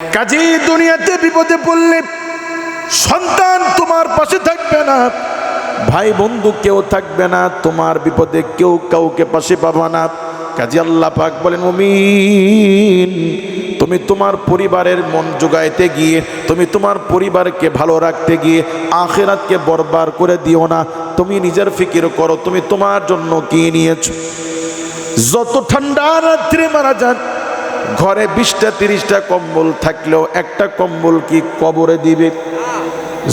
কাজী দুনিয়াতে বিপদে পড়লে সন্তান তোমার পাশে থাকবে না। ভাই বন্ধু কেউ থাকবে না, তোমার বিপদে কেউ কাউকে পাশে পাবা না। কাজী আল্লাহ পাক বলেন, মুমিন, তুমি তোমার পরিবারের মন জোগাইতে গিয়ে, তুমি তোমার পরিবারকে ভালো রাখতে গিয়ে, আখেরাতকে বরবার করে দিও না। তুমি নিজের ফিকির করো, তুমি তোমার জন্য কি নিয়েছো? যত ঠান্ডা রাত্রে মারা যান ঘরে বিশটা, তিরিশটা কম্বল থাকলেও একটা কম্বল কি কবরে দিবে?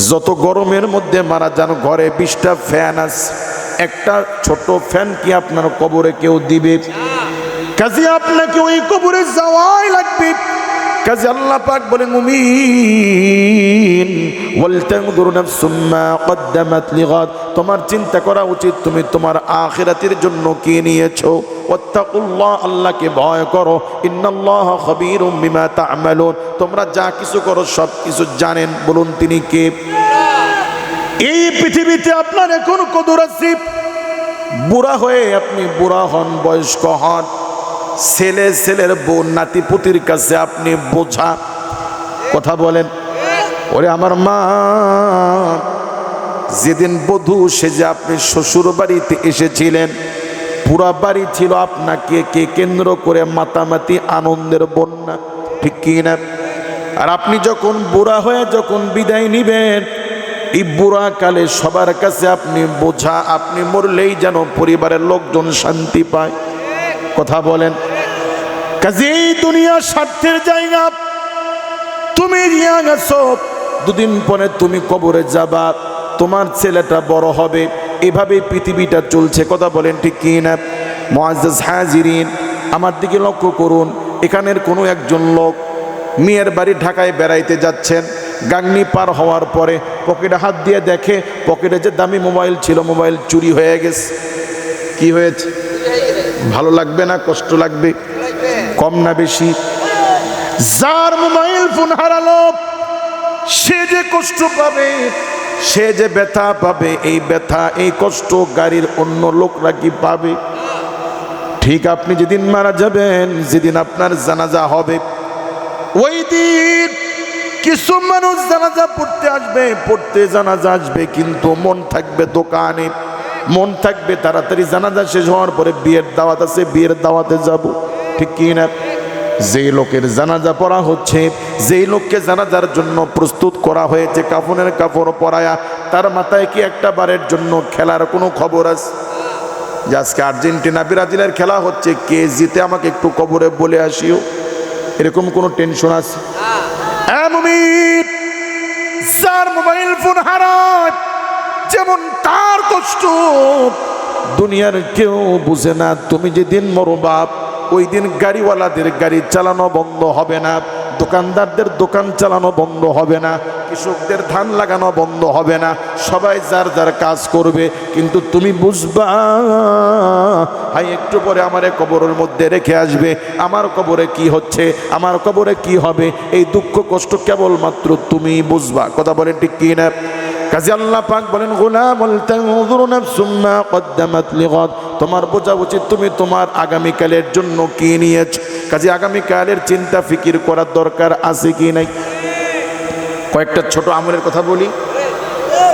যত গরমের মধ্যে মারা যান, ঘরে বিশটা ফ্যান আছে। একটা ছোট ফ্যান কি আপনার কবরে কেউ দিবে? কাজে, আপনাকে ওই কবরে যাওয়াই লাগবে। কাজে আল্লাহ পাক বলে মুমিন ওয়ালতানজুর নাফসুম মা কদ্দামাত লিগাদ, তোমার চিন্তা করা উচিত, তুমি তোমার আখিরাতের জন্য কি নিয়েছো? ওয়াত্তাকুল্লাহ, আল্লাহকে ভয় করো। ইন্নাল্লাহ খবীরুম বিমা তা'মালুন। তোমরা যা কিছু করো, সব কিছু জানেন। বলুন তিনি কে? এই পৃথিবীতে আপনার এখন কদর আছে। বুড়া হয়ে আপনি বুড়া হন, বয়স্ক হন। ছেলে, ছেলের বউ নাতিপুতির কাছে আপনি বোঝা কথা বলেন। ওরে আমার মা, যেদিন বধূ সেজে আপনি শ্বশুর বাড়িতে এসেছিলেন, পুরা বাড়ি ছিল আপনাকে কে কেন্দ্র করে মাতামাতি আনন্দের বন্যা, ঠিক কি না? আর আপনি যখন বুড়া হয়ে যখন বিদায় নিবেন, এই বুড়া কালে সবার কাছে আপনি বোঝা, আপনি মরলেই যেন পরিবারের লোকজন শান্তি পায়। কথা বলেন। কাজে এই দুনিয়া স্বার্থের জায়গা। তুমি রিয়া গেছো। দুদিন পরে তুমি কবরে যাবা। তোমার ছেলেটা বড় হবে। এভাবে পৃথিবীটা চলছে। কথা বলেন ঠিক কি না? মহাজ হাজিরিন, আমার দিকে লক্ষ্য করুন। এখানের কোনো একজন লোক মেয়ের বাড়ি ঢাকায় বেড়াইতে যাচ্ছেন। গাংনি পার হওয়ার পরে পকেটে হাত দিয়ে দেখে, পকেটে যে দামি মোবাইল ছিল, মোবাইল চুরি হয়ে গেছে। কি হয়েছে? ভালো লাগবে না, কষ্ট লাগবে, কম না বেশি। যার মোবাইল ফোন হারালো, সে যে কষ্ট পাবে, সে যে ব্যথা পাবে, এই ব্যথা, এই কষ্ট গাড়ির অন্য লোকরা কি পাবে? ঠিক আপনি যেদিন মারা যাবেন, যেদিন আপনার জানাজা হবে, ওই দিন কিছু মানুষ জানাজা পড়তে আসবে, পড়তে জানাজা আসবে, কিন্তু মন থাকবে দোকানে। মন থাকবে তাড়াতাড়ি জানাজা শেষ হওয়ার পরে বিয়ের দাওয়াত আছে বিয়ের দাওয়াতে যাব। ঠিক কি না? যেই লোকের জানাজা পড়া হচ্ছে যেই লোককে জানাজার জন্য প্রস্তুত করা হয়েছে কাফনের কাপড় পরায়া তার মাথায় কি একটা বারের জন্য খেলার কোনো খবর আছে? যে আজকে আর্জেন্টিনা ব্রাজিলের খেলা হচ্ছে কে জিতে আমাকে একটু কবরে বলে আসিও। এরকম কোনো টেনশন আছে? হ্যাঁ, মুমিন, যার মোবাইল ফোন হারায় যেমন তার কষ্ট, দুনিয়ার কেউ বুঝে না তুমি যেদিন মরবাপ ওই দিন গাড়িওয়ালাদের গাড়ি চালানো বন্ধ হবে না, দোকানদারদের দোকান চালানো বন্ধ হবে না, কৃষকদের ধান লাগানো বন্ধ হবে না, সবাই যার যার কাজ করবে, কিন্তু তুমি বুঝবা, হাই, একটু পরে আমারে কবরের মধ্যে রেখে আসবে, আমার কবরে কি হচ্ছে, আমার কবরে কি হবে, এই দুঃখ কষ্ট কেবলমাত্র তুমি বুঝবা, কথা বলে ঠিক কি না কাজে আল্লাহ পাক বলেন গোলাম কদ্দামাত লিগাদ। তোমার বোঝা উচিত তুমি তোমার আগামীকালের জন্য কি নিয়েছ? কাজে আগামীকালের চিন্তা ফিকির করার দরকার আছে কি নাই? কয়েকটা ছোট আমলের কথা বলি।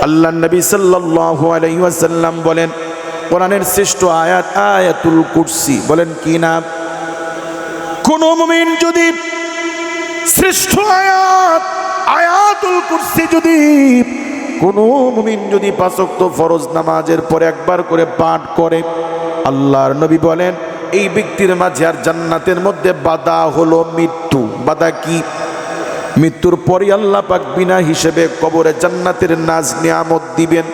আল্লাহ নবী সাল্লাল্লাহু আলাইহি ওয়াসাল্লাম বলেন, কোরআনের শ্রেষ্ঠ আয়াত আয়াতুল কুরসি। বলেন, কি না কোন মুমিন যদি শ্রেষ্ঠ আয়াত, আয়াতুল কুরসি যদি কোন মুমিন যদি পাঁচক্ত ফরজ নামাজের পরে একবার করে পাঠ করে, আল্লাহর নবী বলেন, এই ব্যক্তির মাঝে আর জান্নাতের মধ্যে বাধা হলো মৃত্যু। বাধা কি? মৃত্যুর পরই আল্লাহ পাক বিনা হিসেবে কবরে জান্নাতের নাজ নিয়ামত দিবেন।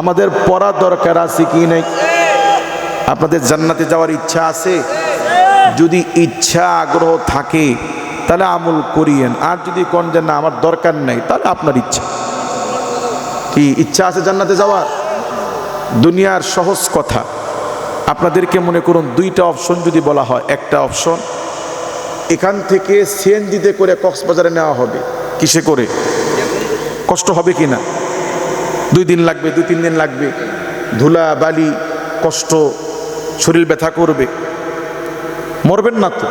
আমাদের পড়া দরকার আছে কি নাই? আপনাদের জান্নাতে যাওয়ার ইচ্ছা আছে? যদি ইচ্ছা আগ্রহ থাকে, তাহলে আমল করিয়েন। আর যদি কোন যে না, আমার দরকার নেই, তাহলে আপনার ইচ্ছা। কি ইচ্ছা আছে জান্নাতে যাওয়ার? দুনিয়ার সহজ কথা। আপনাদেরকে মনে করুন, দুইটা অপশন যদি বলা হয়, একটা অপশন এখান থেকে সিএনজিতে করে কক্সবাজারে নেওয়া হবে। কিসে করে? কষ্ট হবে কি না? দুই দিন লাগবে, দুই তিন দিন লাগবে। ধুলা, বালি, কষ্ট, শরীর ব্যথা করবে। মরবেন না তো,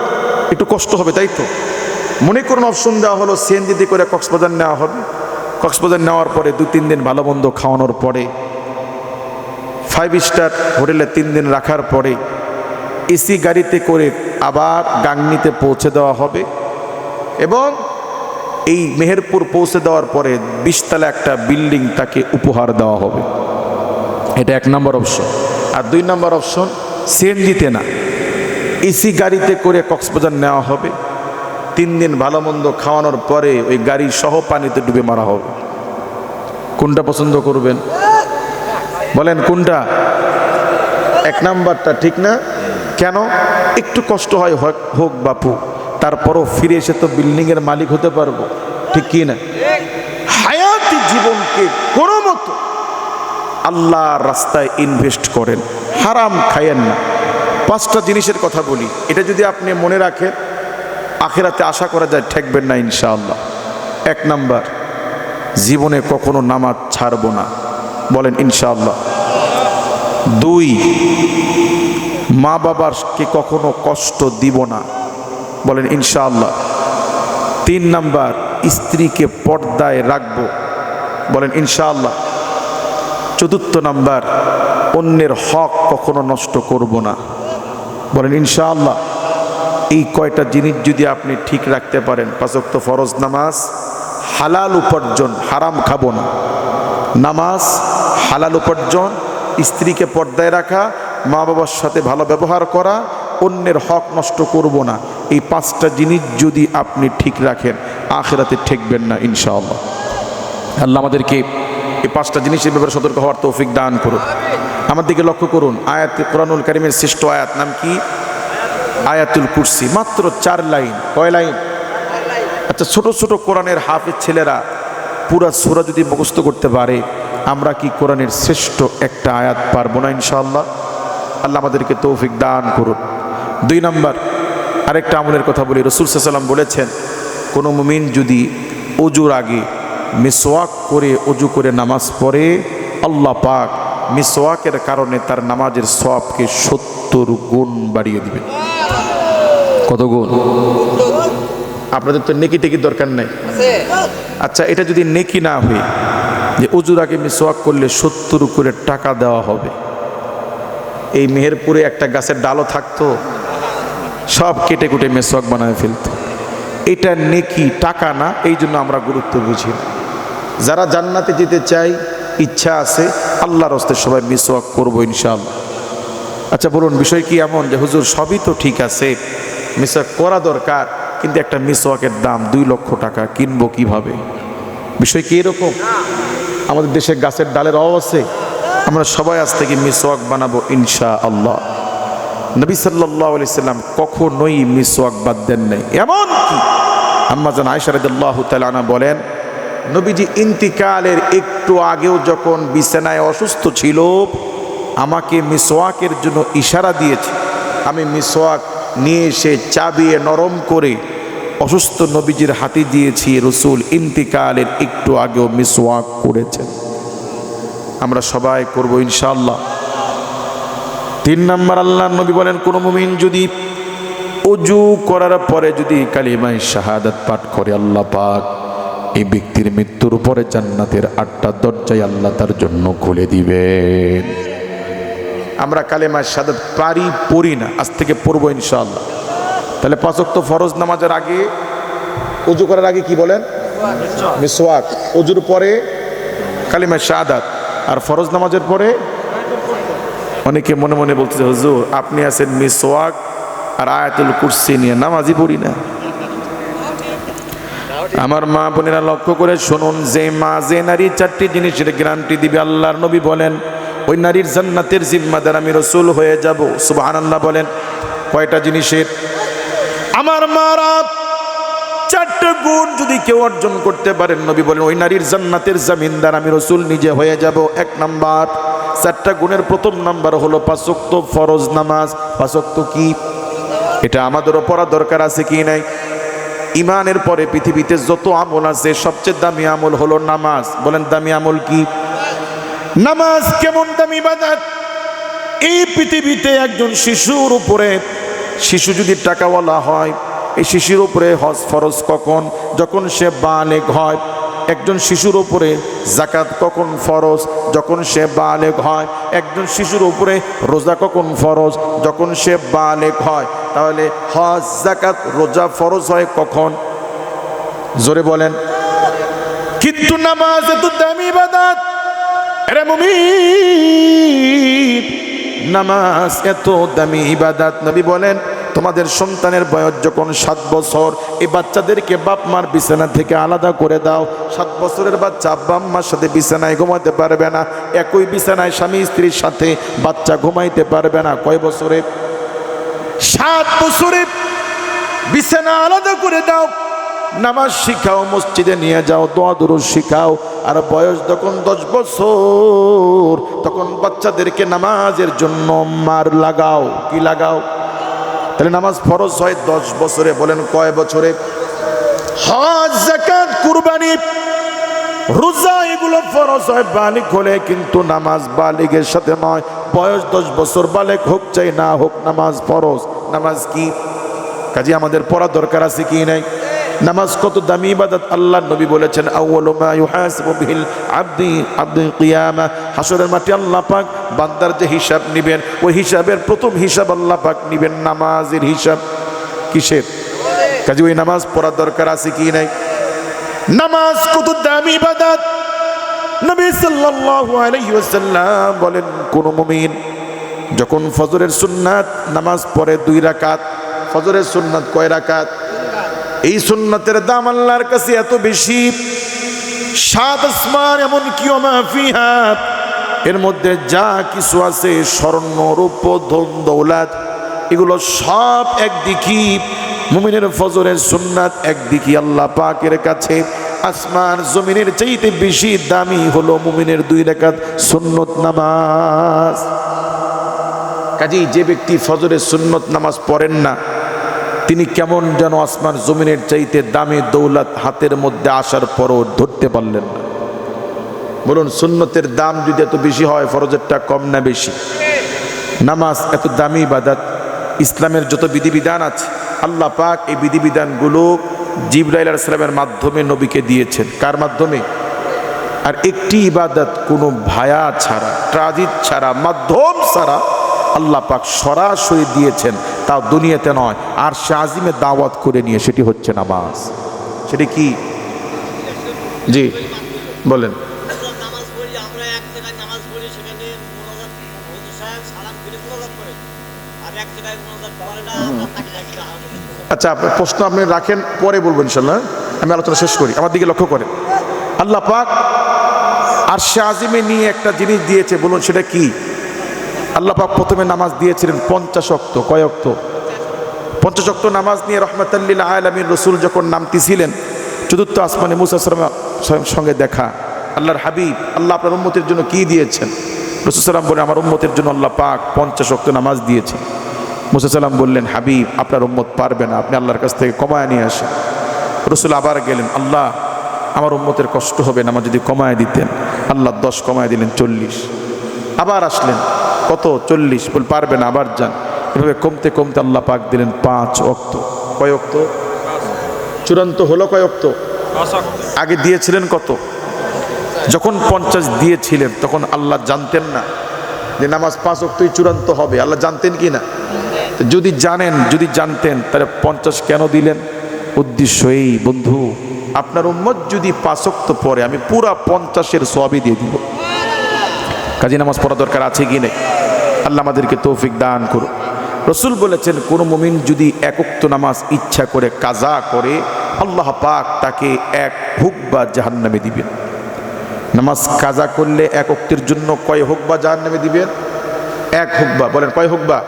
একটু কষ্ট হবে, তাই তো? মনে করুন অপশন দেওয়া হলো, সিএনজিতে করে কক্সবাজার নেওয়া হবে। কক্সবাজার নেওয়ার পরে দু, তিন দিন ভালো মন্দ খাওয়ানোর পরে ফাইভ স্টার হোটেলে তিন দিন রাখার পরে, এসি গাড়িতে করে আবার গাংনিতে পৌঁছে দেওয়া হবে এবং এই মেহেরপুর পৌঁছে দেওয়ার পরে বিশতলা একটা বিল্ডিং তাকে উপহার দেওয়া হবে। এটা এক নম্বর অপশন। আর দুই নম্বর অপশন, সিএনজিতে না, এসি গাড়িতে করে কক্সবাজার নেওয়া হবে। তিন দিন ভালো মন্দ খাওয়ানোর পরে ওই গাড়ি সহ পানিতে ডুবে মারা হবে। কোনটা পছন্দ করবেন? বলেন কোনটা? এক নাম্বারটা ঠিক না? কেন? একটু কষ্ট হয় হোক- বাপু, তারপরও ফিরে এসে তো বিল্ডিংয়ের মালিক হতে পারব। ঠিক কি না? হায়াতি জীবনকে কোনো মতো আল্লাহর রাস্তায় ইনভেস্ট করেন। হারাম খায়েন না। পাঁচটা জিনিসের কথা বলি। এটা যদি আপনি মনে রাখেন আখেরাতে আশা করা যায় ঠেকবেন না ইনশাআল্লাহ। এক নাম্বার, জীবনে কখনো নামাজ ছাড়বো না। বলেন ইনশাআল্লাহ। দুই মা বাবারকে কখনো কষ্ট দিব না। বলেন ইনশাআল্লাহ। তিন নাম্বার, স্ত্রীকে পর্দায় রাখব। বলেন ইনশাআল্লাহ। চতুর্থ নাম্বার, অন্যের হক কখনো নষ্ট করব না। বলেন ইনশাআল্লাহ। এই কয়টা জিনিস যদি আপনি ঠিক রাখতে পারেন পাঁচক্ত ফরজ নামাজ হালাল উপার্জন হারাম খাব না। নামাজ হালাল উপার্জন স্ত্রীকে পর্দায় রাখা মা বাবার সাথে ভালো ব্যবহার করা অন্যের হক নষ্ট করব না। এই পাঁচটা জিনিস যদি আপনি ঠিক রাখেন আখেরাতে ঠেকবেন না ইনশাআল্লাহ। আল্লাহ আমাদেরকে এই পাঁচটা জিনিসের ব্যাপারে সতর্ক হওয়ার তৌফিক দান করুন। আমার দিকে লক্ষ্য করুন। আয়াত কোরআনুল কারিমের শ্রেষ্ঠ আয়াত। নাম কি? আয়াতুল কুরসি, মাত্র চার লাইন। কয় লাইন? আচ্ছা ছোট ছোট কোরআনের হাফের ছেলেরা পুরা সুরা যদি মুখস্থ করতে পারে, আমরা কি কোরআনের শ্রেষ্ঠ একটা আয়াত পারব না ইনশাআল্লাহ? আল্লাহ আমাদেরকে তৌফিক দান করুন। দুই নম্বর, আরেকটা আমলের কথা বলি। রসুল সাল্লাম বলেছেন, কোনো মুমিন যদি অজুর আগে মিসওয়াক করে অজু করে নামাজ পড়ে, আল্লাহ পাক মিসওয়াকের কারণে তার নামাজের সবকে সত্তর গুণ বাড়িয়ে দিবে কত গুণ? আপনাদের তো নেকি টেকি দরকার নাই। আচ্ছা এটা যদি নেকি না হয়ে যে অজুর আগে মিসওয়াক করলে সত্তর করে টাকা দেওয়া হবে। এই মেহেরপুরে একটা গাছের ডালও থাকতো সব কেটে কুটে মেসওয়াক বানায় ফেলতো। এটা নেকি টাকা না এই জন্য আমরা গুরুত্ব বুঝি না। যারা জান্নাতে যেতে চাই ইচ্ছা আছে আল্লাহর হস্তে সবাই মিসওয়াক করব ইনশাআল্লাহ। আচ্ছা বলুন বিষয় কি এমন যে হুজুর সবই তো ঠিক আছে মিসওয়াক করা দরকার, কিন্তু একটা মিসওয়াকের দাম দুই লক্ষ টাকা কিনবো কীভাবে? বিষয় কি এরকম? আমাদের দেশে গাছের ডালের অভাব আছে। আমরা সবাই আজ থেকে মিসওয়াক বানাবো ইনশা আল্লাহ নবী সাল্লাহ আলি সাল্লাম কখনোই মিসওয়াক বাদ দেন নাই। এমন কি? আম্মাজান আয়সারদুল্লাহ তালানা বলেন, নবীজি ইন্তিকালের একটু আগেও যখন বিছানায় অসুস্থ ছিল, আমাকে মিসওয়াকের জন্য ইশারা দিয়েছে। আমি মিসওয়াক নিয়ে এসে চাবিয়ে নরম করে অসুস্থ নবীজির হাতে দিয়েছি রসুল ইন্তিকালের একটু আগেও মিসওয়াক করেছেন। আমরা সবাই করব ইনশাআল্লাহ। তিন নম্বর আল্লাহ নবী বলেন, কোন মুমিন যদি অজু করার পরে যদি কালিমায় শাহাদাত পাঠ করে আল্লাহ পাক, এই ব্যক্তির মৃত্যুর পরে জান্নাতের আটটা দরজায় আল্লাহ তার জন্য খুলে দিবেন। আমরা কালেমায় শাহাদাত পারি পড়ি না। আজ থেকে পড়ব ইনশাআল্লাহ। তাহলে পাঁচক্ত ফরজ নামাজের আগে অজু করার আগে কি বলেন? মিসওয়াক। অজুর পরে কালিমায় শাহাদাত। আর ফরজ নামাজের পরে অনেকে মনে মনে বলতেছে হুজুর আপনি আছেন মিসওয়াক আর আয়াতুল কুরসি নিয়ে নামাজই পড়ি না। আমার মা বোনেরা লক্ষ্য করে শুনুন যে মা যে নারী চারটি জিনিসের গ্যারান্টি দিবে আল্লাহর নবী বলেন ওই নারীর জান্নাতের জিম্মাদার আমি রসুল হয়ে যাব। সুবহানাল্লাহ বলেন, কয়টা জিনিসের? আমার মারা চারটে গুণ যদি কেউ অর্জন করতে পারেন, নবী বলেন, ওই নারীর জান্নাতের জামিনদার আমি রসুল নিজে হয়ে যাব। এক নাম্বার, চারটা গুণের প্রথম নাম্বার হলো পাঁচক্ত ফরজ নামাজ। পাঁচক্ত কি? এটা আমাদেরও পড়া দরকার আছে কি নাই? ইমানের পরে পৃথিবীতে যত আমল আছে, সবচেয়ে দামি আমল হলো নামাজ। বলেন, দামি আমল কি? নামাজ কেমন দামি বাজার এই পৃথিবীতে একজন শিশুর উপরে, শিশু যদি টাকাওয়ালা হয়, এই শিশুর উপরে হজ ফরজ কখন? যখন সে বালেগ হয়, একজন শিশুর উপরে জাকাত কখন ফরজ? যখন সে বালেগ হয়, একজন শিশুর উপরে রোজা কখন ফরজ? যখন সে বালেগ হয়, তাহলে হজ জাকাত রোজা ফরজ হয় কখন? জোরে বলেন। কিন্তু নামাজ এত দামি বাদাত নামাজ এত দামি ইবাদাত। নবী বলেন, তোমাদের সন্তানের বয়স যখন সাত বছর, এই বাচ্চাদেরকে বাপ মার বিছানা থেকে আলাদা করে দাও। সাত বছরের বাচ্চা আব্বা আম্মার সাথে বিছানায় ঘুমাতে পারবে না। একই বিছানায় স্বামী স্ত্রীর সাথে বাচ্চা ঘুমাইতে পারবে না। কয় বছরে? সাত বছরে বিছানা আলাদা করে দাও। নামাজ শিখাও, মসজিদে নিয়ে যাও, দোয়া দুরুদ শিখাও। আর বয়স যখন দশ বছর, তখন বাচ্চাদেরকে নামাজের জন্য মার লাগাও। কি লাগাও? তাহলে নামাজ ফরজ হয় দশ বছরে, বলেন কয় বছরে? হজ কুরবানি, রোজা, এগুলো ফরজ হয়, বালিক হলে কিন্তু নামাজ বালিকের সাথে নয়। বয়স দশ বছর, বালেক হোক চাই না হোক, নামাজ ফরজ। নামাজ কি? কাজে আমাদের পড়া দরকার আছে কি নাই? নামাজ কত দামি ইবাদত আল্লাহ নবী বলেছেন, আউয়ালু মা ইউহাসিবু বিহিল আবদি আবদুল কিয়ামা। হাসরের মাঠে আল্লাহ পাক বান্দার যে হিসাব নেবেন, ওই হিসাবের প্রথম হিসাব আল্লাহ পাক নেবেন, নামাজের হিসাব। কিসের? কাজে ওই নামাজ পড়ার দরকার আছে কি নাই? নামাজ কত দামি ইবাদত। নবী সাল্লাল্লাহু আলাইহি ওয়াসাল্লাম বলেন, কোন মুমিন যখন ফজরের সুন্নাত নামাজ পড়ে দুই রাকাত, ফজরের সুন্নাত কয় রাকাত? এই সুন্নতের দাম আল্লাহর কাছে এত বেশি। সাত আসমান এমন কি ফিহা। এর মধ্যে যা কিছু আছে, স্বর্ণ রূপ ধন, দৌলাত, এগুলো সব একদিকে। মুমিনের ফজরের সুন্নাত একদিকে আল্লাহ পাকের কাছে। আসমান জমিনের চাইতে বেশি দামি হলো মুমিনের দুই রেখাত সুন্নত নামাজ। কাজেই যে ব্যক্তি ফজরের সুন্নত নামাজ পড়েন না তিনি কেমন যেন আসমান জমিনের চাইতে দামি দৌলত হাতের মধ্যে আসার পরও ধরতে পারলেন না। বলুন, সুন্নতের দাম যদি এত বেশি হয়, ফরজেরটা কম না বেশি? নামাজ এত দামি বাদাত ইসলামের যত বিধিবিধান আছে, আল্লাহ পাক এই বিধিবিধানগুলো জিব্রাইল ইসলামের মাধ্যমে নবীকে দিয়েছেন। কার মাধ্যমে? আর একটি ইবাদত কোনো ভায়া ছাড়া, ট্রাজিট ছাড়া, মাধ্যম ছাড়া আল্লাহ পাক সরাসরি দিয়েছেন তাও দুনিয়াতে নয়। আর সে আজিমে দাওয়াত করে নিয়ে সেটি হচ্ছে নামাজ। সেটি কি? জি বলেন। আচ্ছা আপনার প্রশ্ন আপনি রাখেন পরে বলব ইনশাল্লাহ আমি আলোচনা শেষ করি। আমার দিকে লক্ষ্য করেন। আল্লাহ পাক আর সে আজিমে নিয়ে একটা জিনিস দিয়েছে বলুন সেটা কি? আল্লাহ পাক প্রথমে নামাজ দিয়েছিলেন পঞ্চাশ অক্ত, কয় অক্ত? পঞ্চাশ অক্ত নামাজ নিয়ে রহমতাল্লিল আলমীর রসুল যখন নামতেছিলেন, চতুর্থ আসমানে মুসা সালামের সঙ্গে দেখা, আল্লাহর হাবিব, আল্লাহ আপনার উম্মতের জন্য কি দিয়েছেন? রসুল সাল্লাম বলে আমার উম্মতের জন্য আল্লাহ পাক পঞ্চাশ অক্ত নামাজ দিয়েছেন। মুসা সাল্লাম বললেন, হাবিব, আপনার উম্মত পারবে না, আপনি আল্লাহর কাছ থেকে কমায় নিয়ে আসেন। রসুল আবার গেলেন, আল্লাহ, আমার উম্মতের কষ্ট হবে না আমার যদি কমায় দিতেন, আল্লাহ দশ কমায় দিলেন চল্লিশ। আবার আসলেন কত? চল্লিশ। বল পারবে না আবার যান। এভাবে কমতে কমতে আল্লাহ পাক দিলেন পাঁচ অক্ত কয় অক্ত চূড়ান্ত হলো কয় অক্ত আগে দিয়েছিলেন কত? যখন পঞ্চাশ দিয়েছিলেন তখন আল্লাহ জানতেন না যে নামাজ পাঁচ অক্তই চূড়ান্ত হবে। আল্লাহ জানতেন কি না? যদি জানেন যদি জানতেন তাহলে পঞ্চাশ কেন দিলেন? উদ্দেশ্য এই বন্ধু আপনার উম্মত যদি পাঁচক্ত পরে আমি পুরা পঞ্চাশের সবই দিয়ে দিব। কাজী নামাজ পড়া দরকার আছে কি নেই? আল্লাহ আমাদেরকে তৌফিক দান করুন রসুল বলেছেন, কোন মুমিন যদি একক্ত নামাজ ইচ্ছা করে কাজা করে, আল্লাহ পাক তাকে এক হুক বা জাহান্নামে দিবেন। নামাজ কাজা করলে এক জন্য কয় হোক বা জাহান্নামে দিবেন? এক হোক বা, বলেন কয় হোক বা?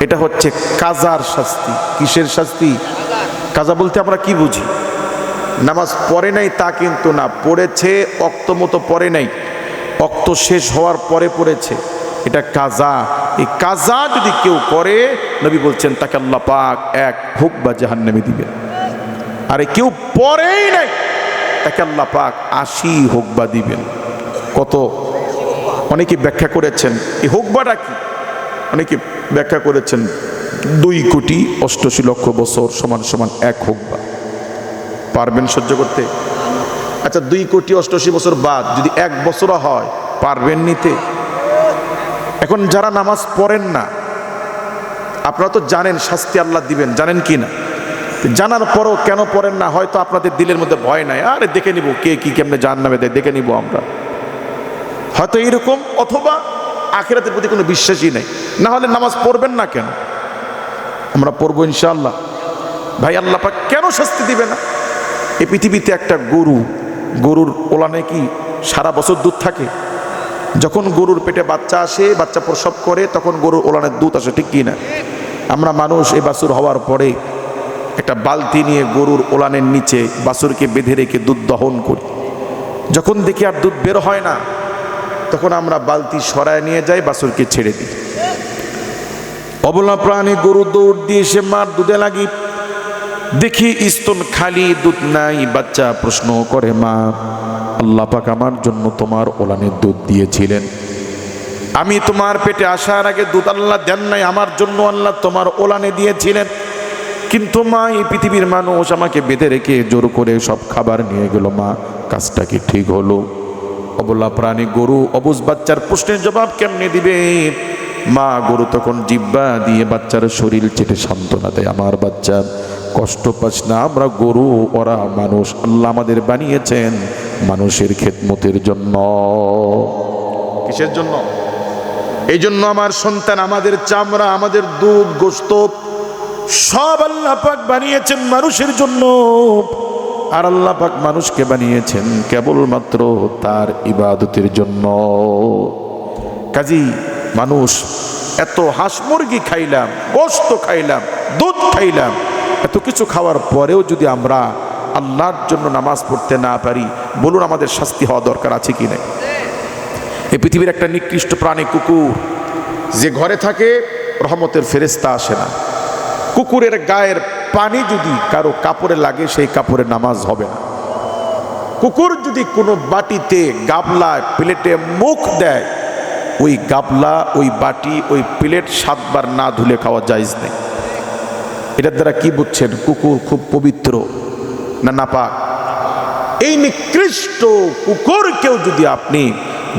এটা হচ্ছে কাজার শাস্তি। কিসের শাস্তি? কাজা বলতে আমরা কি বুঝি? নামাজ পড়ে নাই তা কিন্তু না, পড়েছে অক্ত মতো পড়ে নাই। অক্ত শেষ হওয়ার পরে পড়েছে। এটা কাজা। এই কাজা যদি কেউ করে, নবী বলছেন, তাকে আল্লাহ পাক এক হুক বা জাহান্নামে দিবেন। আরে কেউ পড়েই নাই, তাকে আল্লাহ পাক আশি হোক বা দিবেন। কত? অনেকে ব্যাখ্যা করেছেন, এই হোকবাটা কি? অনেকে ব্যাখ্যা করেছেন, দুই কোটি অষ্টআশি লক্ষ বছর সমান সমান এক হোক বা। পারবেন সহ্য করতে? আচ্ছা দুই কোটি অষ্টআশি বছর বাদ যদি এক বছরও হয়, পারবেন নিতে? এখন যারা নামাজ পড়েন না, আপনারা তো জানেন শাস্তি আল্লাহ দিবেন, জানেন কি না? জানার পরও কেন পড়েন না? হয়তো আপনাদের দিলের মধ্যে ভয় নাই। আরে, দেখে নিব কে কি কেমনে জান নামে দেয়, দেখে নিব আমরা। হয়তো এরকম অথবা আখেরাতের প্রতি কোনো বিশ্বাসই নেই। না হলে নামাজ পড়বেন না কেন? আমরা পড়ব ইনশাআল্লাহ। ভাই, আল্লাহ পাক কেন শাস্তি দিবে না? এই পৃথিবীতে একটা গরু গরুর ওলানে কি সারা বছর দুধ থাকে? যখন গরুর পেটে বাচ্চা আসে, বাচ্চা প্রসব করে, তখন গরুর ওলানের দুধ আসে, ঠিক কি না? আমরা মানুষ এই বাছুর হওয়ার পরে একটা বালতি নিয়ে গরুর ওলানের নিচে বাছুরকে বেঁধে রেখে দুধ দহন করি। যখন দেখি আর দুধ বের হয় না, তখন আমরা বালতি সরায় নিয়ে যাই, বাছুরকে ছেড়ে দিই। অবলা প্রাণী গরু দৌড় দিয়ে সে মার দুধে লাগি দেখি স্তন খালি, দুধ নাই, বাচ্চা প্রশ্ন করে মা, আল্লাহ পাক আমার জন্য তোমার ওলানের দুধ দিয়েছিলেন। আমি তোমার পেটে আসার আগে দুধ আল্লাহ দেন নাই, আমার জন্য আল্লাহ তোমার ওলানে দিয়েছিলেন। কিন্তু মা, এই পৃথিবীর মানুষ আমাকে বেঁধে রেখে জোর করে সব খাবার নিয়ে গেল মা, কাজটা কি ঠিক হলো? অবলা প্রাণী গরু, অবুজ বাচ্চার প্রশ্নের জবাব কেমনে দিবে? মা, গরু তখন জিব্বা দিয়ে বাচ্চার শরীর চেটে সান্ত্বনা দেয়, আমার বাচ্চা। কষ্ট পাস না, আমরা গরু, ওরা মানুষ। আল্লাহ আমাদের বানিয়েছেন মানুষের খেদমতের জন্য। কিসের জন্য? এই জন্য আমার সন্তান, আমাদের চামড়া, আমাদের দুধ গোস্ত সব আল্লাহ পাক বানিয়েছেন মানুষের জন্য। আর আল্লাহ পাক মানুষকে বানিয়েছেন কেবলমাত্র তার ইবাদতের জন্য। কাজী, মানুষ, এত হাঁস মুরগি খাইলাম গোস্ত খাইলাম, দুধ খাইলাম এত কিছু খাওয়ার পরেও যদি আমরা আল্লাহর জন্য নামাজ পড়তে না পারি, বলুন আমাদের শাস্তি হওয়া দরকার আছে কি নাই? এই পৃথিবীর একটা নিকৃষ্ট প্রাণী কুকুর, যে ঘরে থাকে, রহমতের ফেরেস্তা আসে না। কুকুরের গায়ের পানি যদি কারও কাপড়ে লাগে, সেই কাপড়ে নামাজ হবে না। কুকুর যদি কোনো বাটিতে গাবলায় প্লেটে মুখ দেয়, ওই গাবলা, ওই বাটি, ওই প্লেট সাতবার না ধুলে খাওয়া যাইজ নেই। এটার দ্বারা কি বুঝছেন? কুকুর খুব পবিত্র না নাপাক? এই নিকৃষ্ট কুকুরকেও যদি আপনি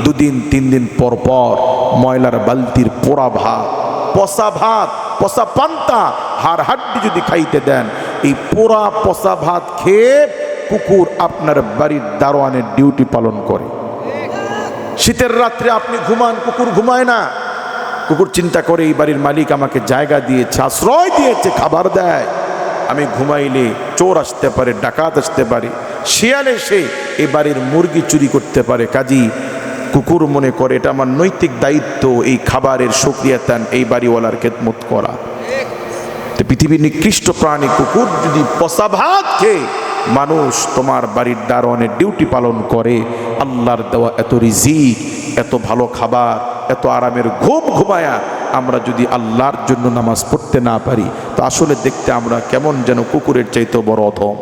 দুদিন তিন দিন পর পর ময়লার বালতির পোড়া ভাত, পচা ভাত, পচা পান্তা, হাড় হাড্ডি যদি খাইতে দেন, এই পোড়া, পচা ভাত খেয়ে কুকুর আপনার বাড়ির দারোয়ানের ডিউটি পালন করে। শীতের রাত্রে আপনি ঘুমান, কুকুর ঘুমায় না। কুকুর চিন্তা করে এই বাড়ির মালিক আমাকে জায়গা দিয়েছে, আশ্রয় দিয়েছে, খাবার দেয়। আমি ঘুমাইলে চোর আসতে পারে, ডাকাত আসতে পারে, শিয়াল এসে এই বাড়ির মুরগি চুরি করতে পারে। কাজী, কুকুর মনে করে এটা আমার নৈতিক দায়িত্ব, এই খাবারের সক্রিয়াতান এই বাড়িওয়ালার খেদমত করা। তো পৃথিবীর নিকৃষ্ট প্রাণী কুকুর যদি পচা ভাত খেয়ে মানুষ তোমার বাড়ির দারোয়ানের ডিউটি পালন করে, আল্লাহর দেওয়া এত রিজিক, এত ভালো খাবার এত আরামের ঘুম ঘুমায়া আমরা যদি আল্লাহর জন্য নামাজ পড়তে না পারি, তো আসলে দেখতে আমরা কেমন যেন কুকুরের চাইতে বড় অধম।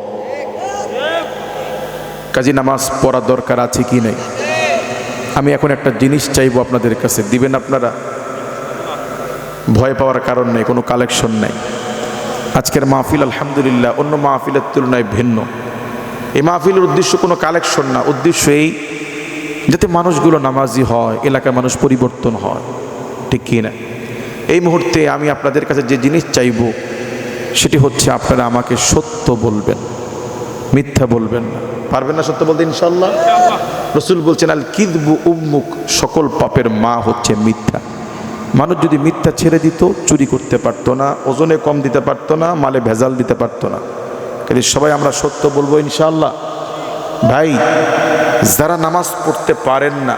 কাজী নামাজ পড়া দরকার আছে কি নেই? আমি এখন একটা জিনিস চাইব আপনাদের কাছে, দিবেন আপনারা? ভয় পাওয়ার কারণ নেই, কোনো কালেকশন নেই। আজকের মাহফিল আলহামদুলিল্লাহ, অন্য মাহফিলের তুলনায় ভিন্ন। এই মাহফিলের উদ্দেশ্য কোনো কালেকশন না, উদ্দেশ্য এই যাতে মানুষগুলো নামাজি হয়, এলাকার মানুষ পরিবর্তন হয়। ঠিক কি না? এই মুহূর্তে আমি আপনাদের কাছে যে জিনিস চাইব, সেটি হচ্ছে আপনারা আমাকে সত্য বলবেন, মিথ্যা বলবেন না। পারবেন না সত্য বলতে ইনশাল্লাহ রসুল বলছেন, আল কিদবু উম্মুক, সকল পাপের মা হচ্ছে মিথ্যা। মানুষ যদি মিথ্যা ছেড়ে দিত, চুরি করতে পারতো না, ওজনে কম দিতে পারতো না, মালে ভেজাল দিতে পারতো না। কিন্তু সবাই আমরা সত্য বলব ইনশাল্লাহ ভাই, যারা নামাজ পড়তে পারেন না,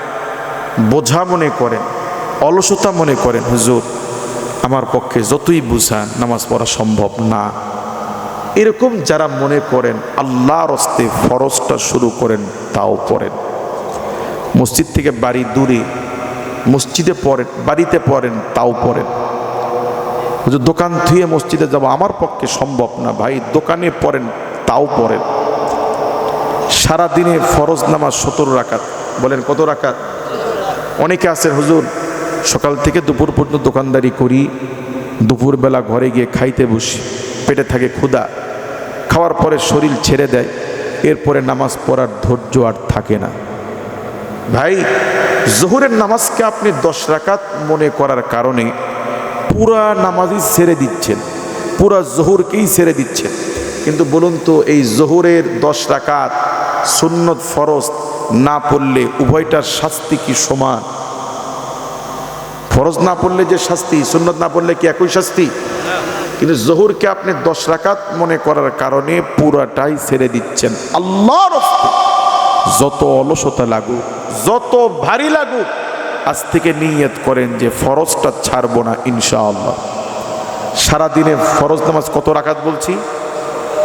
বোঝা মনে করেন, অলসতা মনে করেন, হুজুর, আমার পক্ষে যতই বুঝান নামাজ পড়া সম্ভব না। এরকম যারা মনে করেন, আল্লাহর হস্তে ফরজটা শুরু করেন, তাও পড়েন। মসজিদ থেকে বাড়ি দূরে, মসজিদে পড়েন, বাড়িতে পড়েন, তাও পড়েন। দোকান থুয়ে মসজিদে যাব আমার পক্ষে সম্ভব না, ভাই, দোকানে পড়েন, তাও পড়েন। সারাদিনে ফরজ নামাজ সতেরো রাকাত। বলেন কত রাকাত? অনেকে আছেন, হুজুর, সকাল থেকে দুপুর পর্যন্ত দোকানদারি করি, দুপুরবেলা ঘরে গিয়ে খাইতে বসি, পেটে থাকে ক্ষুধা। খাওয়ার পরে শরীর ছেড়ে দেয়, এরপরে নামাজ পড়ার ধৈর্য আর থাকে না। ভাই, জোহরের নামাজকে আপনি দশ রাকাত মনে করার কারণে পুরা নামাজই ছেড়ে দিচ্ছেন, পুরা জোহরকেই ছেড়ে দিচ্ছেন। কিন্তু বলুন তো, এই জোহরের দশ রাকাত সুন্নত ফরজ না পড়লে উভয়টার শাস্তি কি সমান? ফরজ না পড়লে যে শাস্তি, সুন্নত না পড়লে কি একই শাস্তি? কিন্তু জহুরকে আপনি দশ রাকাত মনে করার কারণে পুরাটাই ছেড়ে দিচ্ছেন। আল্লাহর যত অলসতা লাগুক, যত ভারী লাগুক, আজ থেকে নিয়ত করেন যে ফরজটা ছাড়বো না ইনশাআল্লাহ। সারাদিনে ফরজ নামাজ কত রাকাত বলছি?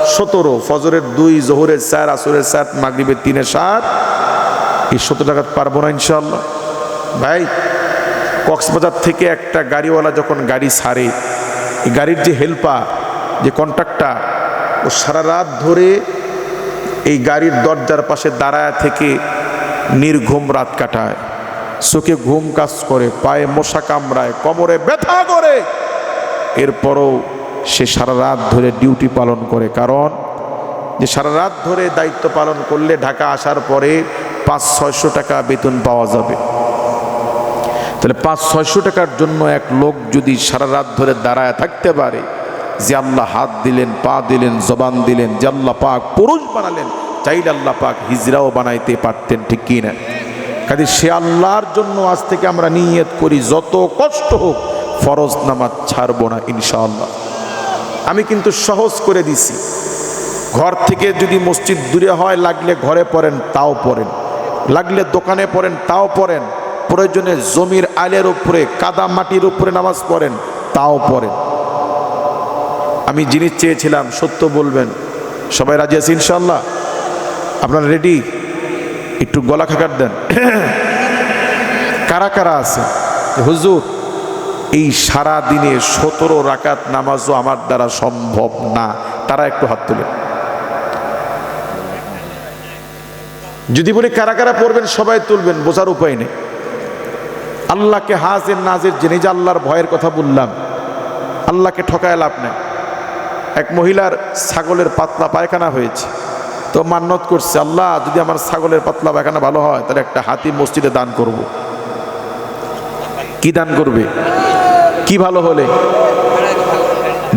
সতেরো, ফজরের দুই, জোহরের চার, আসরের চার মাগরিবের তিনে সাত। এই সতেরো টাকাত পারব না ইনশাআল্লাহ। ভাই, কক্সবাজার থেকে একটা গাড়িওয়ালা যখন গাড়ি ছাড়ে, এই গাড়ির যে হেল্পার, যে কন্ট্রাক্টর, ও সারা রাত ধরে এই গাড়ির দরজার পাশে দাঁড়ায় থেকে নির্ঘুম রাত কাটায়। চোখে ঘুম কাজ করে, পায়ে মশা কামড়ায়, কোমরে ব্যথা করে। এরপরও সে সারা রাত ধরে ডিউটি পালন করে। কারণ, যে সারা রাত ধরে দায়িত্ব পালন করলে ঢাকা আসার পরে পাঁচ ছয়শো টাকা বেতন পাওয়া যাবে। তাহলে পাঁচ ছয়শো টাকার জন্য এক লোক যদি সারা রাত ধরে দাঁড়ায় থাকতে পারে, যে আল্লাহ হাত দিলেন, পা দিলেন, জবান দিলেন, যে আল্লাহ পাক পুরুষ বানালেন, চাইলে আল্লাহ পাক হিজরাও বানাইতে পারতেন, ঠিক কি না? কাজে সে আল্লাহর জন্য আজ থেকে আমরা নিয়ত করি, যত কষ্ট হোক, ফরজ নামাজ ছাড়বো না, ইনশাআল্লাহ। আমি কিন্তু সহজ করে দিছি। ঘর থেকে যদি মসজিদ দূরে হয়, লাগলে ঘরে পড়েন, তাও পড়েন। লাগলে দোকানে পড়েন, তাও পড়েন। প্রয়োজনে জমির আলের উপরে, কাদা মাটির উপরে নামাজ পড়েন, তাও পড়েন। আমি জিনিস চেয়েছিলাম, সত্য বলবেন। সবাই রাজি আছে ইনশাল্লাহ আপনারা রেডি একটু গলা খাকার দেন। কারা কারা আছে? হুজুর এই সারা দিনে সতেরো রাকাত নামাজও আমার দ্বারা সম্ভব না। তারা একটু হাত তুলে। যদি বলি কারা কারা পড়বেন, সবাই তুলবেন, বোঝার উপায় নেই। আল্লাহকে হাজের নাজের জেনে যে আল্লাহর ভয়ের কথা বললাম, আল্লাহকে ঠকায় লাভ নেই। এক মহিলার ছাগলের পাতলা পায়খানা হয়েছে। তো মান্নত করছে, আল্লাহ, যদি আমার ছাগলের পাতলা পায়খানা ভালো হয়, তাহলে একটা হাতি মসজিদে দান করব। কি দান করবে? কি ভালো হলে?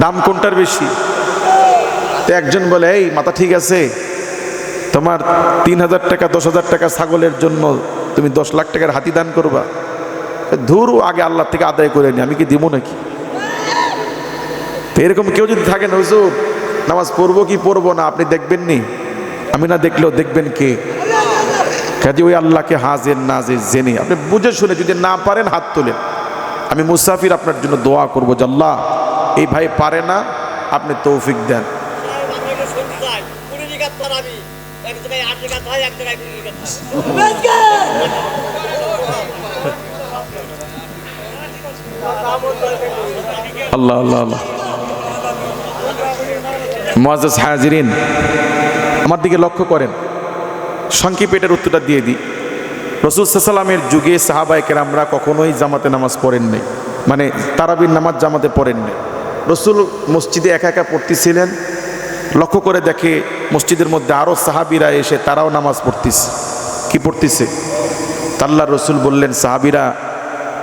দাম কোনটার বেশি? তো একজন বলে, এই, মাথা ঠিক আছে। তোমার তিন হাজার টাকা, দশ হাজার টাকা ছাগলের জন্য তুমি দশ লাখ টাকার হাতি দান করবা। ধুর আগে আল্লাহ থেকে আদায় করে নি, আমি কি দিব নাকি? তো এরকম কেউ যদি থাকেন, হুজুর, নামাজ পড়ব কি পড়ব না, আপনি দেখবেন নি আমি না দেখলেও দেখবেন কে? কাজে ওই আল্লাহকে হাজের নাজের জেনে। আপনি বুঝে শুনে যদি না পারেন, হাত তোলেন। আমি মুসাফির আপনার জন্য দোয়া করব যে আল্লাহ, এই ভাই পারে না, আপনি তৌফিক দেন। আল্লাহ আল্লাহ আল্লাহ। আমার দিকে লক্ষ্য করেন। সংক্ষেপেটের উত্তরটা দিয়ে দিই। রসুল সাল্লামের যুগে সাহাবাই কেরামরা কখনোই জামাতে নামাজ পড়েন মানে তারাবির নামাজ জামাতে পড়েন রসুল মসজিদে একা একা পড়তেছিলেন। লক্ষ্য করে দেখে মসজিদের মধ্যে আরও সাহাবিরা এসে তারাও নামাজ পড়তেছে। কি পড়তেছে? তাল্লা রসুল বললেন, সাহাবিরা,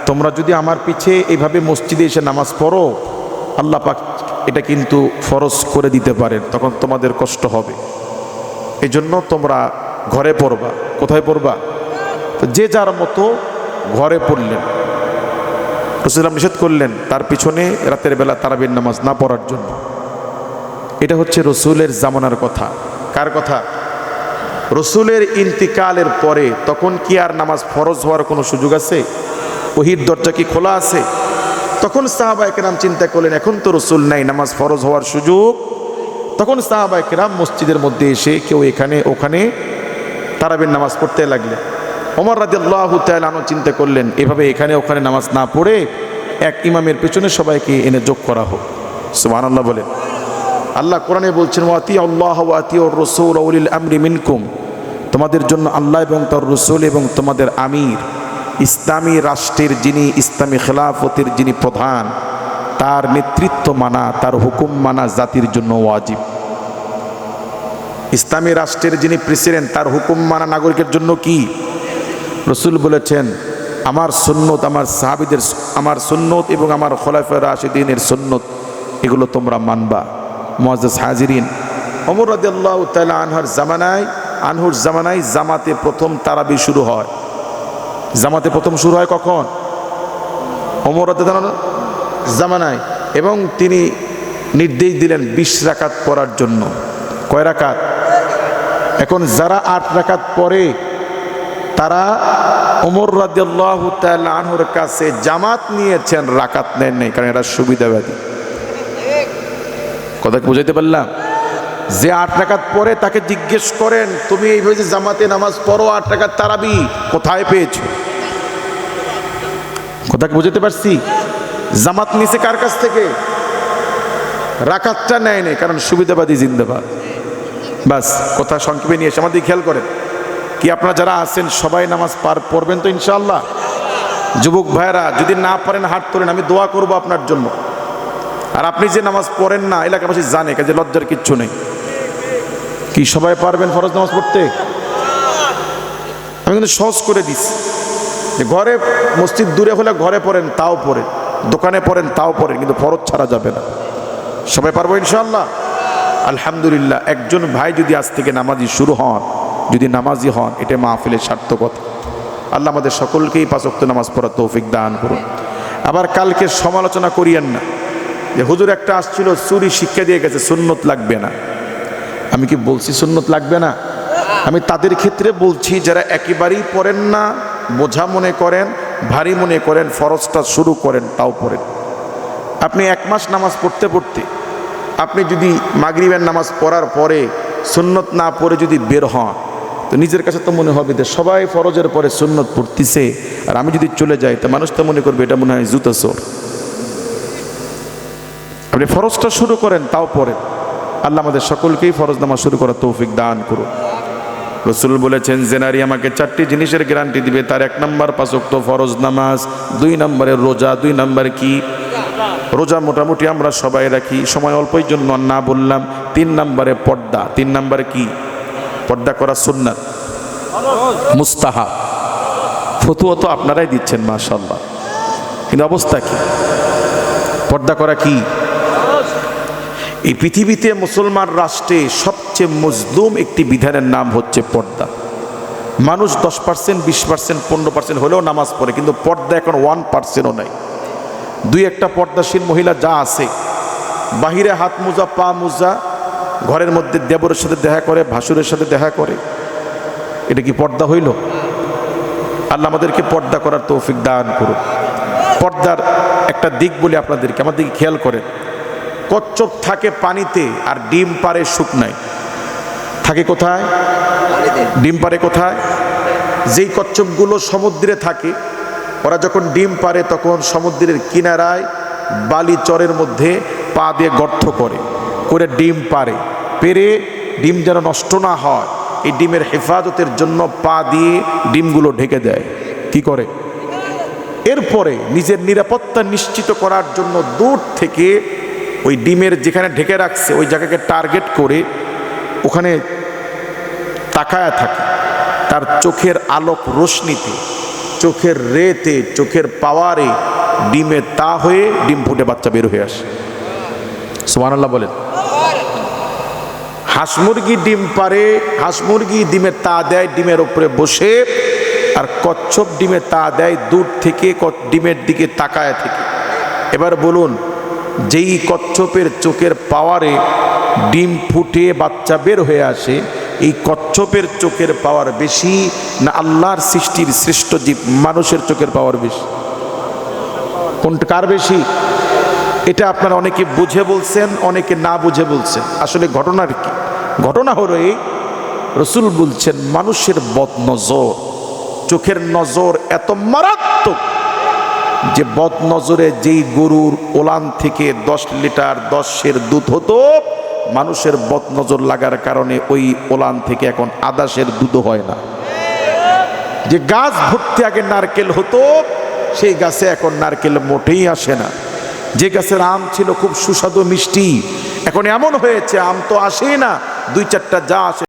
তোমরা যদি আমার পিছে এইভাবে মসজিদে এসে নামাজ পড়ো, আল্লাহ পাক এটা কিন্তু ফরজ করে দিতে পারেন, তখন তোমাদের কষ্ট হবে। এই জন্য তোমরা ঘরে পড়বা। কোথায় পড়বা? তো যে যার মতো ঘরে পড়লেন। রসুলাম নিষেধ করলেন তার পিছনে রাতের বেলা তারাবির নামাজ না পড়ার জন্য। এটা হচ্ছে রসুলের জামানার কথা। কার কথা? রসুলের ইন্তিকালের পরে তখন কি আর নামাজ ফরজ হওয়ার কোনো সুযোগ আছে? ওহির দরজা কি খোলা আছে? তখন সাহাবাই কেরাম চিন্তা করলেন, এখন তো রসুল নাই, নামাজ ফরজ হওয়ার সুযোগ। তখন সাহাবাই কেরাম মসজিদের মধ্যে এসে কেউ এখানে ওখানে তারাবির নামাজ পড়তে লাগলেন। ওমর রাজি আল্লাহ আনো চিন্তা করলেন, এভাবে এখানে ওখানে নামাজ না পড়ে এক ইমামের পেছনে সবাইকে এনে যোগ করা হোক। সুবাহ আল্লাহ বলেন। আল্লাহ কোরআনে বলছেন ওয়াতি আল্লাহ ওয়াতি ওর রসুল উলিল আমরি মিনকুম। তোমাদের জন্য আল্লাহ এবং তার রসুল এবং তোমাদের আমির, ইসলামী রাষ্ট্রের যিনি, ইসলামী খেলাফতের যিনি প্রধান, তার নেতৃত্ব মানা, তার হুকুম মানা জাতির জন্য ওয়াজিব। ইসলামী রাষ্ট্রের যিনি প্রেসিডেন্ট, তার হুকুম মানা নাগরিকের জন্য কি? রসুল বলেছেন, আমার সুন্নত, আমার সাহাবিদের আমার সুন্নত এবং আমার খোলাফের রাশিদিনের সুন্নত, এগুলো তোমরা মানবা। মজাজ হাজিরিন অমর রাদিয়াল্লাহ তাআলা আনহার জামানায়, আনহুর জামানায় জামাতে প্রথম তারাবি শুরু হয়। জামাতে প্রথম শুরু হয় কখন? অমর জামানায়, এবং তিনি নির্দেশ দিলেন বিশ রাকাত পড়ার জন্য। কয় রাকাত? এখন যারা আট রাকাত পরে তারা ওমর তাআলা আনহুর কাছে জামাত নিয়েছেন, রাকাত নেন নাই, কারণ এটা সুবিধাবাদী। কথা বুঝাইতে পারলাম? যে আট রাকাত পরে তাকে জিজ্ঞেস করেন, তুমি এইভাবে যে জামাতে নামাজ পড়ো, আট রাকাত তারাবি, কোথায় পেয়েছ? কথা বুঝাতে পারছি? জামাত নিছে কার কাছ থেকে? রাকাতটা নেয় নেই, কারণ সুবিধাবাদী জিন্দাবাদ। বাস, কথা সংক্ষেপে নিয়ে এসে আমাদের খেয়াল করেন। কি আপনারা যারা আছেন সবাই নামাজ পার পড়বেন তো ইনশাআল্লাহ? যুবক ভাইরা যদি না পারেন হাত তোলেন, আমি দোয়া করব আপনার জন্য। আর আপনি যে নামাজ পড়েন না, এলাকাবাসী জানে, কাজে লজ্জার কিচ্ছু নেই। কি সবাই পারবেন ফরজ নামাজ পড়তে? আমি কিন্তু সহজ করে দিচ্ছি। যে ঘরে, মসজিদ দূরে হলে ঘরে পড়েন, তাও পড়েন। দোকানে পড়েন, তাও পড়েন, কিন্তু ফরজ ছাড়া যাবে না। সবাই পারব ইনশাআল্লাহ? আলহামদুলিল্লাহ, একজন ভাই যদি আজ থেকে নামাজি শুরু হন যদি নামাজি হন, এটা মাহফিলের সার্থকতা। আল্লাহ আমাদের সকলকেই পাঁচক্ত নামাজ পড়ার তৌফিক দান করুন। আবার কালকে সমালোচনা করিয়েন না, যে হুজুর একটা আসছিল, চুরি শিক্ষা দিয়ে গেছে, সুন্নত লাগবে না। আমি কি বলছি সুন্নত লাগবে না? আমি তাদের ক্ষেত্রে বলছি, যারা একেবারেই পড়েন না, বোঝা মনে করেন, ভারী মনে করেন, ফরজটা শুরু করেন, তাও পড়েন। আপনি এক মাস নামাজ পড়তে পড়তে, আপনি যদি মাগরিবের নামাজ পড়ার পরে সুন্নত না পড়ে যদি বের হন তো নিজের কাছে তো মনে হবে যে সবাই ফরজের পরে সুন্নত পড়তিছে, আর আমি যদি চলে যাই, তো মানুষ তো মনে করবে এটা মনে হয় জুতো চোর। আপনি ফরজটা শুরু করেন, তাও পড়েন আল্লাহ আমাদের সকলকেই ফরজ নামাজ শুরু করার তৌফিক দান করুন রসুল বলেছেন, জেনারি আমাকে চারটি জিনিসের গ্যারান্টি দিবে, তার এক নম্বর পাঁচক্ত ফরজ নামাজ, দুই নম্বরে রোজা, দুই নম্বর কি? রোজা মোটামুটি আমরা সবাই রাখি, সময় অল্পের জন্য না বললাম, তিন নম্বরে পর্দা, তিন নম্বরে কি? পর্দা করা সুন্নাত। মুস্তাহা ফতুয়া তো আপনারাই দিচ্ছেন মাশাল্লাহ কিন্তু অবস্থা কি? পর্দা করা কি? এই পৃথিবীতে মুসলমান রাষ্ট্রে সবচেয়ে মজলুম একটি বিধানের নাম হচ্ছে পর্দা। মানুষ দশ পার্সেন্ট, বিশ পার্সেন্ট, পনেরো পার্সেন্ট হলেও নামাজ পড়ে, কিন্তু পর্দা এখন ওয়ান পার্সেন্টও নাই। দুই একটা পর্দাশীল মহিলা যা আছে, বাহিরে হাত মোজা, পা মোজা ঘরের মধ্যে দেবরের সাথে দেখা করে ভাসুরের সাথে দেখা করে। এটা কি পর্দা হইল? আল্লাহ আমাদেরকে পর্দা করার তৌফিক দান করুন। পর্দার একটা দিক বলি আপনাদেরকে আমার দিকে খেয়াল করেন। কচ্ছপ থাকে পানিতে আর ডিম পারে শুকনায়। থাকে কোথায়? ডিম পারে কোথায়? যেই কচ্ছপগুলো সমুদ্রে থাকে ওরা যখন ডিম পারে তখন সমুদ্রের কিনারায় বালি চরের মধ্যে পা দিয়ে গর্ত করে। করে ডিম পারে। পেরে ডিম যেন নষ্ট না হয়, এই ডিমের হেফাজতের জন্য পা দিয়ে ডিমগুলো ঢেকে দেয়। কি করে? এরপরে নিজের নিরাপত্তা নিশ্চিত করার জন্য দূর থেকে ওই ডিমের যেখানে ঢেকে রাখছে, ওই জায়গাকে টার্গেট করে ওখানে তাকায়া থাকে। তার চোখের আলোক রশ্মিতে, চোখের রেতে, চোখের পাওয়ারে ডিমে তা হয়ে ডিম ফুটে বাচ্চা বের হয়ে আসে। সোহান আল্লাহ বলেন। হাঁস মুরগি ডিম পারে, হাঁস মুরগি ডিমে তা দেয় ডিমের ওপরে বসে, আর কচ্ছপ ডিমে তা দেয় দূর থেকে ডিমের দিকে তাকায় থেকে। এবার বলুন, যেই কচ্ছপের চোখের পাওয়ারে ডিম ফুটে, বাচ্চা বের হয়ে আসে, এই কচ্ছপের চোখের পাওয়ার বেশি না আল্লাহর সৃষ্টির শ্রেষ্ঠ জীব মানুষের চোখের পাওয়ার বেশি? কোনটা কার বেশি? এটা আপনারা অনেকে বুঝে বলছেন, অনেকে না বুঝে বলছেন। আসলে ঘটনার কি? ঘটনা হলো এই, রসুল বলছেন, মানুষের বদ নজর চোখের নজর এত মারাত্মক যে বদ নজরে যেই গরুর ওলান থেকে দশ লিটার দশের দুধ হতো, মানুষের বদ নজর লাগার কারণে ওই ওলান থেকে এখন আদাসের দুধও হয় না। যে গাছ ভর্তি আগে নারকেল হতো, সেই গাছে এখন নারকেল মোটেই আসে না। যে গাছের আম ছিল খুব সুস্বাদু, মিষ্টি, এখন এমন হয়েছে, আম তো আসেই না। দুই চারটা যা আসে